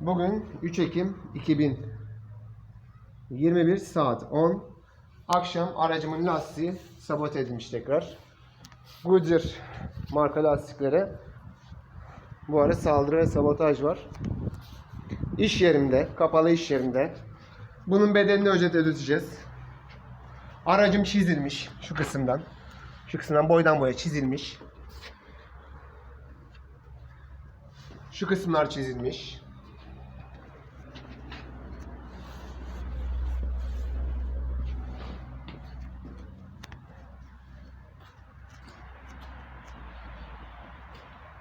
Bugün 3 Ekim 2021 saat 10. Akşam aracımın lastiği sabote edilmiş tekrar. Goodyear marka lastiklere bu ara saldırı ve sabotaj var. İş yerimde, kapalı iş yerimde. Bunun bedelini ödete ödeteceğiz. Aracım çizilmiş şu kısımdan. Şu kısımdan boydan boya çizilmiş. Şu kısımlar çizilmiş.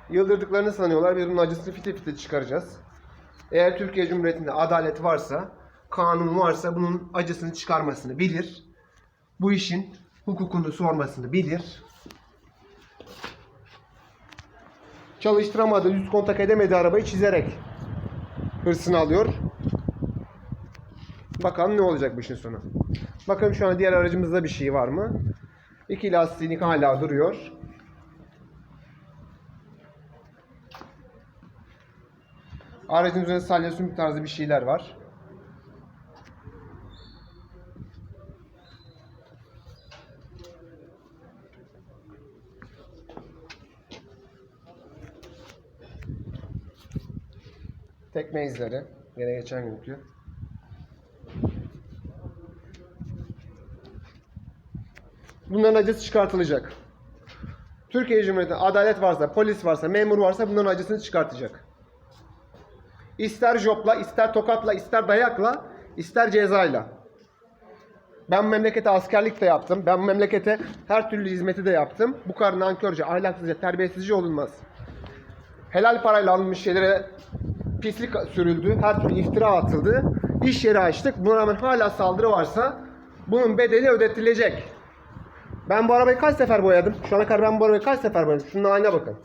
Yıldırdıklarını sanıyorlar. Biz bunun acısını fite fite çıkaracağız. Eğer Türkiye Cumhuriyeti'nde adalet varsa, kanun varsa bunun acısını çıkarmasını bilir. Bu işin hukukunu sormasını bilir. Çalıştıramadığı, yüz kontak edemediği arabayı çizerek hırsını alıyor. Bakalım ne olacak bu işin sonu. Bakalım şu an diğer aracımızda bir şey var mı? İki lastiğini hala duruyor. Aracın üzerinde salya sümük tarzı bir şeyler var. Tekme izleri. Yine geçen günkü. Bunların acısı çıkartılacak. Türkiye Cumhuriyeti'nde adalet varsa, polis varsa, memur varsa bunların acısını çıkartacak. İster jopla, ister tokatla, ister dayakla, ister cezayla. Ben memlekete askerlik de yaptım. Ben memlekete her türlü hizmeti de yaptım. Bu kadar nankörce, ahlaksızca, terbiyesizce olunmaz. Helal parayla alınmış şeylere pislik sürüldü. Her türlü iftira atıldı. İş yeri açtık. Buna rağmen hala saldırı varsa bunun bedeli ödetilecek. Ben bu arabayı kaç sefer boyadım? Şu ana kadar ben bu arabayı kaç sefer boyadım? Şunun haline bakın.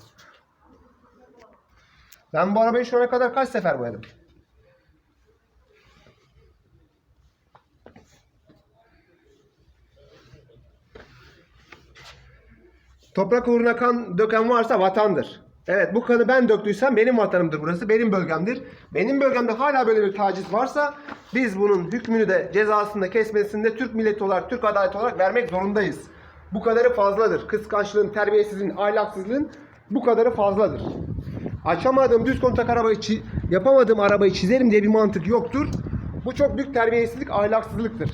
Ben bu arabayı şu ana kadar kaç sefer boyadım? Toprak uğruna kan döken varsa vatandır. Evet bu kanı ben döktüysem benim vatanımdır burası. Benim bölgemdir. Benim bölgemde hala böyle bir taciz varsa biz bunun hükmünü de cezasını da kesmesini de Türk milleti olarak, Türk adaleti olarak vermek zorundayız. Bu kadarı fazladır. Kıskançlığın, terbiyesizliğin, ahlaksızlığın bu kadarı fazladır. Açamadığım düz kontak arabayı yapamadığım arabayı çizerim diye bir mantık yoktur. Bu çok büyük terbiyesizlik, ahlaksızlıktır.